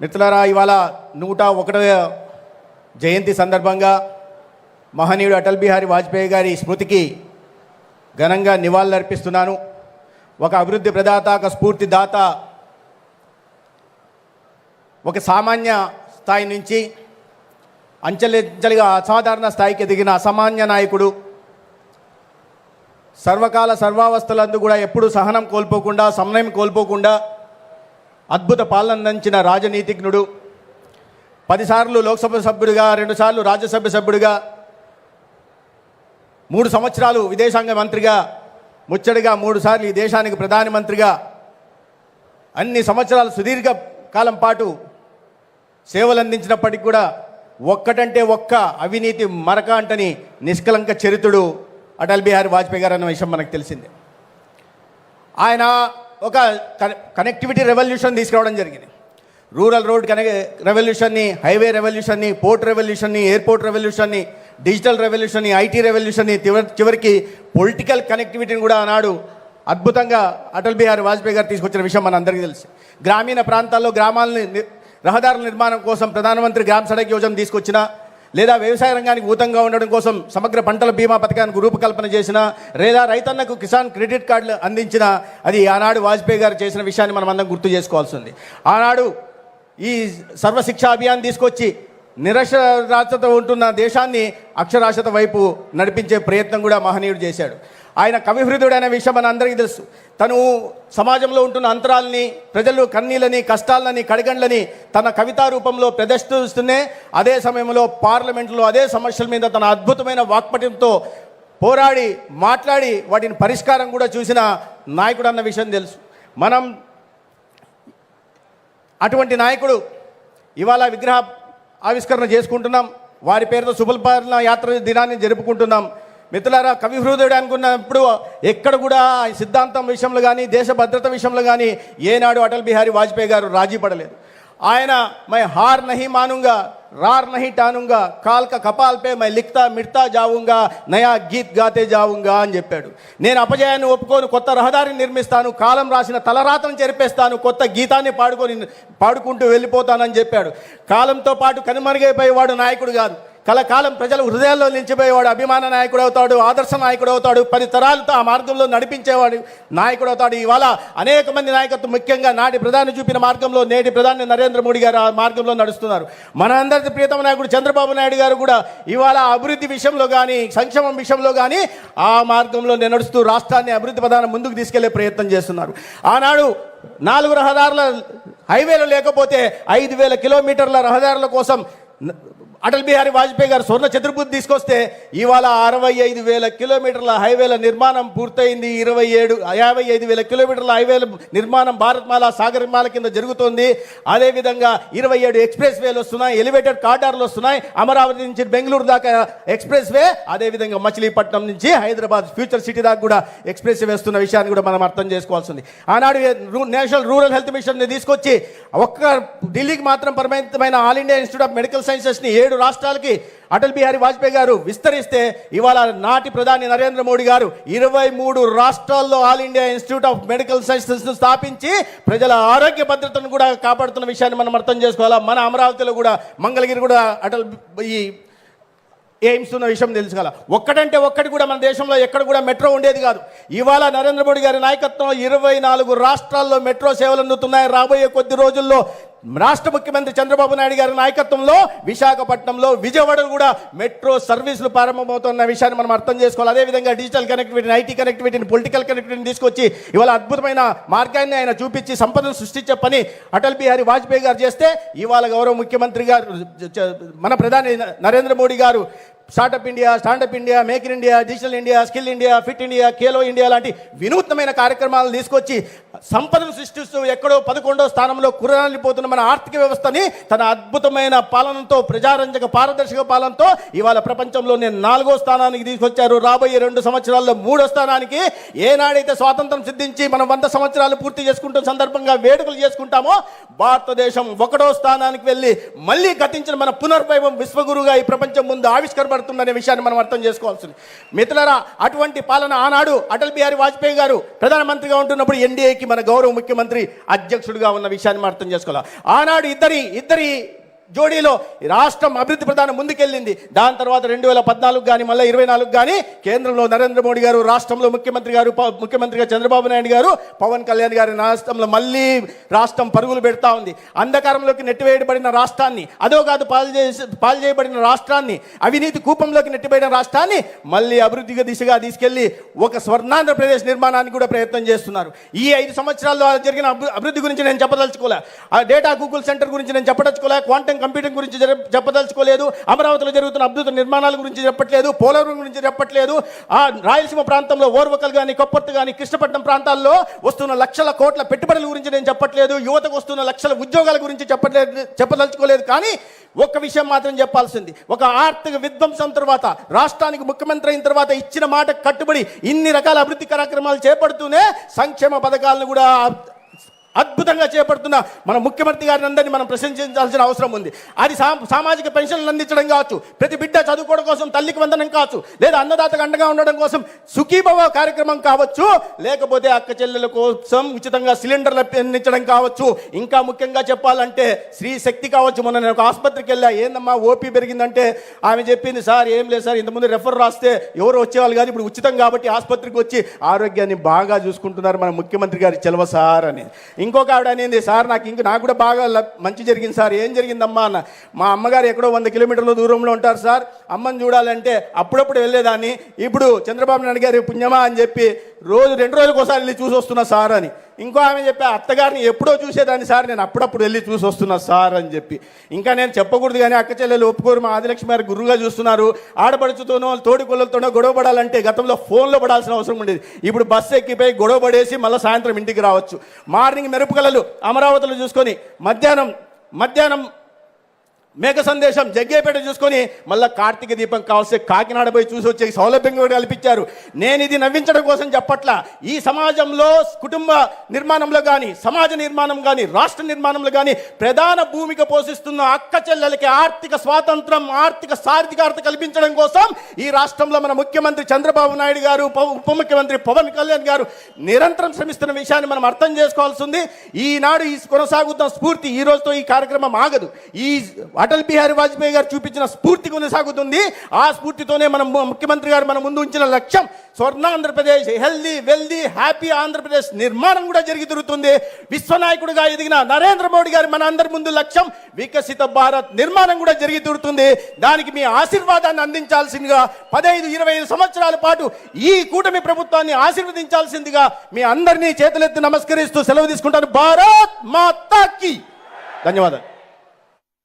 మిత్రులారా ఇవాళ నూట ఒకటవ జయంతి సందర్భంగా మహనీయుడు అటల్ బిహారీ వాజ్పేయి గారి స్మృతికి ఘనంగా నివాళులర్పిస్తున్నాను. ఒక అభివృద్ధి ప్రదాత ఒక స్ఫూర్తిదాత ఒక సామాన్య స్థాయి నుంచి అంచెలంచెలుగా అసాధారణ స్థాయికి ఎదిగిన అసామాన్య నాయకుడు. సర్వకాల సర్వావస్థలందు కూడా ఎప్పుడూ సహనం కోల్పోకుండా సమన్వయం కోల్పోకుండా అద్భుత పాలనందించిన రాజనీతిజ్ఞుడు పదిసార్లు లోక్సభ సభ్యుడిగా రెండుసార్లు రాజ్యసభ సభ్యుడిగా మూడు సంవత్సరాలు విదేశాంగ మంత్రిగా ముచ్చడిగా మూడుసార్లు ఈ దేశానికి ప్రధానమంత్రిగా అన్ని సంవత్సరాలు సుదీర్ఘ కాలం పాటు సేవలు అందించినప్పటికీ కూడా ఒక్కటంటే ఒక్క అవినీతి మరక అంటని నిష్కలంక చరిత్రుడు అటల్ బిహారీ వాజ్పేయి గారు అన్న విషయం మనకు తెలిసిందే. ఆయన ఒక కనెక్టివిటీ రెవల్యూషన్ తీసుకురావడం జరిగింది. రూరల్ రోడ్ కనె రెవల్యూషన్ని హైవే రెవల్యూషన్ని పోర్ట్ రెవల్యూషన్ని ఎయిర్పోర్ట్ రెవల్యూషన్ని డిజిటల్ రెవల్యూషన్ని ఐటీ రెవల్యూషన్ని చివరి చివరికి పొలిటికల్ కనెక్టివిటీని కూడా ఆనాడు అద్భుతంగా అటల్ బిహారీ వాజ్పేయి గారు తీసుకొచ్చిన విషయం మన అందరికీ తెలుసు. గ్రామీణ ప్రాంతాల్లో గ్రామాలని రహదారుల నిర్మాణం కోసం ప్రధానమంత్రి గ్రామ సడక్ యోజన తీసుకొచ్చిన లేదా వ్యవసాయ రంగానికి ఊతంగా ఉండడం కోసం సమగ్ర పంటల బీమా పథకానికి రూపకల్పన చేసిన లేదా రైతన్నకు కిసాన్ క్రెడిట్ కార్డులు అందించిన అది ఆనాడు వాజ్పేయి గారు చేసిన విషయాన్ని మనం అందరం గుర్తు చేసుకోవాల్సింది ఆనాడు ఈ సర్వశిక్షా అభియాన్ తీసుకొచ్చి నిరక్షరాస్యత ఉంటున్న దేశాన్ని అక్షరాస్యత వైపు నడిపించే ప్రయత్నం కూడా మహనీయుడు చేశాడు. ఆయన కవిహృదుడైన విషయం మన అందరికీ తెలుసు. తను సమాజంలో ఉంటున్న అంతరాలని ప్రజలు కన్నీళ్ళని కష్టాలని కడగండ్లని తన కవితా రూపంలో ప్రదర్శిస్తూనే అదే సమయంలో పార్లమెంట్లో అదే సమస్యల మీద తన అద్భుతమైన వాక్పటంతో పోరాడి మాట్లాడి వాటిని పరిష్కారం కూడా చూసిన నాయకుడు అన్న విషయం తెలుసు. మనం అటువంటి నాయకుడు ఇవాళ విగ్రహ ఆవిష్కరణ చేసుకుంటున్నాం. వారి పేరుతో శుభపాలన యాత్ర దినాన్ని జరుపుకుంటున్నాం. మిత్రులారా కవి హృదయుడు అనుకున్నప్పుడు ఎక్కడ కూడా ఆయన సిద్ధాంతం విషయంలో కానీ దేశ భద్రత విషయంలో కానీ ఏనాడు అటల్ బిహారీ వాజ్పేయి గారు రాజీ పడలేదు. ఆయన మై హార్ నహి మానుంగా రార్ నహి టానుంగా కాల్క కపాల్పే మై లిక్తా మిడతా జావుంగా నయా గీత్ గాతే జావుంగా అని చెప్పాడు. నేను అపజయాన్ని ఒప్పుకొని కొత్త రహదారిని నిర్మిస్తాను కాలం రాసిన తలరాతను చెరిపేస్తాను కొత్త గీతాన్ని పాడుకొని పాడుకుంటూ వెళ్ళిపోతానని చెప్పాడు. కాలంతో పాటు కనుమరుగైపోయేవాడు నాయకుడు కాదు. కలకాలం ప్రజల హృదయాల్లో నిలిచిపోయేవాడు అభిమాన నాయకుడు అవుతాడు ఆదర్శ నాయకుడు అవుతాడు పది తరాలతో ఆ మార్గంలో నడిపించేవాడు నాయకుడు అవుతాడు. ఇవాళ అనేక మంది నాయకత్వం ముఖ్యంగా నాటి ప్రధాని చూపిన మార్గంలో నేటి ప్రధాని నరేంద్ర మోడీ గారు ఆ మార్గంలో నడుస్తున్నారు. మన అందరి ప్రియతమ నాయకుడు చంద్రబాబు నాయుడు గారు కూడా ఇవాళ అభివృద్ధి విషయంలో కానీ సంక్షేమం విషయంలో కానీ ఆ మార్గంలో నడుస్తూ రాష్ట్రాన్ని అభివృద్ధి ప్రధానం ముందుకు తీసుకెళ్ళే ప్రయత్నం చేస్తున్నారు. ఆనాడు నాలుగు రహదారుల హైవేలు లేకపోతే ఐదు వేల కిలోమీటర్ల రహదారుల కోసం అటల్ బిహారీ వాజ్పేయి గారు స్వర్ణ చతుర్భుజి తీసుకొస్తే ఇవాళ అరవై ఐదు వేల కిలోమీటర్ల హైవేల నిర్మాణం పూర్తయింది. ఇరవై ఏడు యాభై ఐదు వేల కిలోమీటర్ల హైవేల నిర్మాణం భారత్మాల సాగర్మాల కింద జరుగుతోంది. అదేవిధంగా ఇరవై ఏడు ఎక్స్ప్రెస్ వేలు వస్తున్నాయి ఎలివేటెడ్ కారిడార్లు వస్తున్నాయి. అమరావతి నుంచి బెంగళూరు దాకా ఎక్స్ప్రెస్ వే అదేవిధంగా మచిలీపట్నం నుంచి హైదరాబాద్ ఫ్యూచర్ సిటీ దాకా కూడా ఎక్స్ప్రెస్ వేస్తున్న విషయాన్ని కూడా మనం అర్థం చేసుకోవాల్సింది. ఆనాడు నేషనల్ రూరల్ హెల్త్ మిషన్ని తీసుకొచ్చి ఒక్క ఢిల్లీకి మాత్రం పరిమితమైన all India institute of medical సైన్సెస్ని ఏడు రాష్ట్రాలకి అటల్ బిహారీ వాజ్పేయి గారు విస్తరిస్తే ఇవాళ నాటి ప్రధాని నరేంద్ర మోడీ గారు ఇరవై మూడు రాష్ట్రాల్లో all India institute of medical సైన్సెస్ను స్థాపించి ప్రజల ఆరోగ్య భద్రతను కూడా కాపాడుతున్న విషయాన్ని మనం అర్థం చేసుకోవాలా? మన అమరావతిలో కూడా మంగళగిరి కూడా అటల్ ఈ ఎయిమ్స్ ఉన్న విషయం తెలుసుకోవాలి? ఒక్కటంటే ఒక్కటి కూడా మన దేశంలో ఎక్కడ కూడా మెట్రో ఉండేది కాదు. ఇవాళ నరేంద్ర మోడీ గారి నాయకత్వం ఇరవై నాలుగు రాష్ట్రాల్లో మెట్రో సేవలు అందుతున్నాయి. రాబోయే కొద్ది రోజుల్లో రాష్ట్ర ముఖ్యమంత్రి చంద్రబాబు నాయుడు గారి నాయకత్వంలో విశాఖపట్నంలో విజయవాడలో కూడా మెట్రో సర్వీసులు ప్రారంభమవుతున్న విషయాన్ని మనం అర్థం చేసుకోవాలి. అదేవిధంగా డిజిటల్ కనెక్టివిటీని ఐటీ కనెక్టివిటీని పొలిటికల్ కనెక్టివిటీని తీసుకొచ్చి ఇవాళ అద్భుతమైన మార్గాన్ని ఆయన చూపించి సంపదను సృష్టించే పని అటల్ బిహారీ వాజ్పేయి గారు చేస్తే ఇవాళ గౌరవ ముఖ్యమంత్రి గారు మన ప్రధాని నరేంద్ర మోడీ గారు startup India standup India make in India digital India skill India fit India Khelo India లాంటి వినూత్నమైన కార్యక్రమాలు తీసుకొచ్చి సంపదను సృష్టిస్తూ ఎక్కడో పదకొండో స్థానంలో కురాలిపోతున్న మన ఆర్థిక వ్యవస్థని తన అద్భుతమైన పాలనతో ప్రజారంజక పారదర్శక పాలనతో ఇవాళ ప్రపంచంలో నేను నాలుగో స్థానానికి తీసుకొచ్చారు. రాబోయే రెండు సంవత్సరాల్లో మూడో స్థానానికి ఏనాడైతే స్వాతంత్రం సిద్ధించి మనం వంద సంవత్సరాలు పూర్తి చేసుకుంటున్న సందర్భంగా వేడుకలు చేసుకుంటామో భారతదేశం ఒకటో స్థానానికి వెళ్ళి మళ్ళీ గతించిన మన పునర్వైభవం విశ్వగురుగా ఈ ప్రపంచం ముందు ఆవిష్కరపడుతుందనే విషయాన్ని మనం అర్థం చేసుకోవాల్సింది. మిత్రులరా అటువంటి పాలన ఆనాడు అటల్ బిహారీ వాజ్పేయి గారు ప్రధానమంత్రిగా ఉంటున్నప్పుడు ఎన్డీఏకి మన గౌరవ ముఖ్యమంత్రి అధ్యక్షుడిగా ఉన్న విషయాన్ని అర్థం చేసుకోవాలి? ఆనాడు ఇద్దరి ఇద్దరి జోడీలో రాష్ట్రం అభివృద్ధి ప్రధానం ముందుకెళ్ళింది. దాని తర్వాత రెండు వేల పద్నాలుగు కానీ మళ్ళీ ఇరవై నాలుగు కానీ కేంద్రంలో నరేంద్ర మోడీ గారు రాష్ట్రంలో ముఖ్యమంత్రి గారు ముఖ్యమంత్రిగా చంద్రబాబు నాయుడు గారు పవన్ కళ్యాణ్ గారి రాష్ట్రంలో మళ్ళీ రాష్ట్రం పరుగులు పెడతా ఉంది. అంధకారంలోకి నెట్టివేయబడిన రాష్ట్రాన్ని అదో కాదు పాలు చేసి పాలు చేయబడిన రాష్ట్రాన్ని అవినీతి కూపంలోకి నెట్టివేయడం రాష్ట్రాన్ని మళ్ళీ అభివృద్ధిగా దిశగా తీసుకెళ్ళి ఒక స్వర్ణాంధ్రప్రదేశ్ నిర్మాణానికి కూడా ప్రయత్నం చేస్తున్నారు. ఈ ఐదు సంవత్సరాల్లో జరిగిన అభివృద్ధి గురించి నేను చెప్పదలుచుకోలే. ఆ డేటా గూగుల్ సెంటర్ గురించి నేను చెప్పదలుచుకోలే. క్వాంటమ్ కంప్యూటర్ గురించి చెప్పదలుచుకోలేదు. అమరావతిలో జరుగుతున్న అద్భుత నిర్మాణాల గురించి చెప్పట్లేదు. పోలవరం గురించి చెప్పట్లేదు. ఆ రాయలసీమ ప్రాంతంలో ఓర్వకల్ కానీ కొప్పర్తి కానీ కృష్ణపట్నం ప్రాంతాల్లో వస్తున్న లక్షల కోట్ల పెట్టుబడుల గురించి నేను చెప్పట్లేదు. యువతకు వస్తున్న లక్షల ఉద్యోగాల గురించి చెప్పట్లేదు చెప్పదలుచుకోలేదు. కానీ ఒక్క విషయం మాత్రం చెప్పాల్సింది. ఒక ఆర్థిక విధ్వంసం తర్వాత రాష్ట్రానికి ముఖ్యమంత్రి అయిన తర్వాత ఇచ్చిన మాట కట్టుబడి ఇన్ని రకాల అభివృద్ధి కార్యక్రమాలు చేపడుతూనే సంక్షేమ పథకాలను కూడా అద్భుతంగా చేపడుతున్న మన ముఖ్యమంత్రి గారిని అందరినీ మనం ప్రశంసించాల్సిన అవసరం ఉంది. అది సా- సామాజిక పెన్షన్లు అందించడం కావచ్చు ప్రతి బిడ్డ చదువుకోవడం కోసం తల్లికి వందనం కావచ్చు లేదా అన్నదాతకు అండగా ఉండడం కోసం సుఖీభవ కార్యక్రమం కావచ్చు లేకపోతే అక్క చెల్లెల కోసం ఉచితంగా సిలిండర్లు అందించడం కావచ్చు. ఇంకా ముఖ్యంగా చెప్పాలంటే స్త్రీ శక్తి కావచ్చు. మొన్న నేను ఒక ఆసుపత్రికి వెళ్ళా. ఏందమ్మా ఓపీ పెరిగిందంటే ఆమె చెప్పింది సార్ ఏం లేదు సార్ ఇంతకుముందు రెఫర్ రాస్తే ఎవరు వచ్చేవాళ్ళు కాదు ఇప్పుడు ఉచితం కాబట్టి ఆసుపత్రికి వచ్చి ఆరోగ్యాన్ని బాగా చూసుకుంటున్నారు మన ముఖ్యమంత్రి గారి చెలవ సార్ అని. ఇంకొక ఆవిడ అనేది సార్ నాకు ఇంక నాకు కూడా బాగా మంచి జరిగింది సార్ ఏం జరిగిందమ్మా అన్న. మా అమ్మగారు ఎక్కడో వంద కిలోమీటర్ల దూరంలో ఉంటారు సార్. అమ్మని చూడాలంటే అప్పుడప్పుడు వెళ్ళేదాన్ని. ఇప్పుడు చంద్రబాబు నాయుడు గారి పుణ్యమా అని చెప్పి రోజు రెండు రోజులకు ఒకసారి వెళ్ళి చూసి వస్తున్నా సార్ అని. ఇంకో ఆమె చెప్పి అత్తగారిని ఎప్పుడో చూసేదాన్ని సార్ నేను అప్పుడప్పుడు వెళ్ళి చూసి వస్తున్నా సార్ అని చెప్పి. ఇంకా నేను చెప్పకూడదు కానీ అక్క చెల్లెలు ఒప్పుకోరు మా ఆదిలక్ష్మి గారు గురువుగా చూస్తున్నారు. ఆడపడుచుతోనో తోడి కొల్లలతోనో గొడవ పడాలంటే గతంలో ఫోన్లో పడాల్సిన అవసరం ఉండేది. ఇప్పుడు బస్సు ఎక్కిపోయి గొడవ పడేసి మళ్ళీ సాయంత్రం ఇంటికి రావచ్చు. మార్నింగ్ మెరుపుకలలు అమరావతిలో చూసుకొని మధ్యాహ్నం మధ్యాహ్నం మేఘ సందేశం జగ్గేపేట చూసుకొని మళ్ళీ కార్తీక దీపం కావాల్సి కాకినాడ పోయి చూసి వచ్చే సౌలభ్యం కూడా కల్పించారు. నేను ఇది నవ్వించడం కోసం చెప్పట్ల. ఈ సమాజంలో కుటుంబ నిర్మాణంలో కానీ సమాజ నిర్మాణం కానీ రాష్ట్ర నిర్మాణంలో కానీ ప్రధాన భూమిక పోషిస్తున్న అక్క చెల్లెలకి ఆర్థిక స్వాతంత్రం ఆర్థిక సార్థికార్థ కల్పించడం కోసం ఈ రాష్ట్రంలో మన ముఖ్యమంత్రి చంద్రబాబు నాయుడు గారు ఉప- ఉప ముఖ్యమంత్రి పవన్ కళ్యాణ్ గారు నిరంతరం శ్రమిస్తున్న విషయాన్ని మనం అర్థం చేసుకోవాల్సి ఉంది. ఈనాడు ఈ కొనసాగుతున్న స్ఫూర్తి ఈ రోజుతో ఈ కార్యక్రమం ఆగదు. ఈ అటల్ బిహారీ వాజ్పేయి గారు చూపించిన స్ఫూర్తి కొనసాగుతుంది. ఆ స్ఫూర్తితోనే మనం ముఖ్యమంత్రి గారు మన ముందు ఉంచిన లక్ష్యం. స్వర్ణ Andhra Pradesh healthy wealthy happy Andhra Pradesh నిర్మాణం కూడా జరిగి తిరుగుతుంది విశ్వనాయకుడిగా ఎదిగిన నరేంద్ర మోడీ గారు మన అందరి ముందు లక్ష్యం వికసిత భారత్ నిర్మాణం కూడా జరిగి తిరుగుతుంది దానికి మీ ఆశీర్వాదాన్ని అందించాల్సిందిగా పదహైదు ఇరవై ఐదు సంవత్సరాల పాటు ఈ కూటమి ప్రభుత్వాన్ని ఆశీర్వదించాల్సిందిగా మీ అందరినీ చేతులెత్తి నమస్కరిస్తూ సెలవు తీసుకుంటారు భారత్ మాతాకి! ధన్యవాదాలు.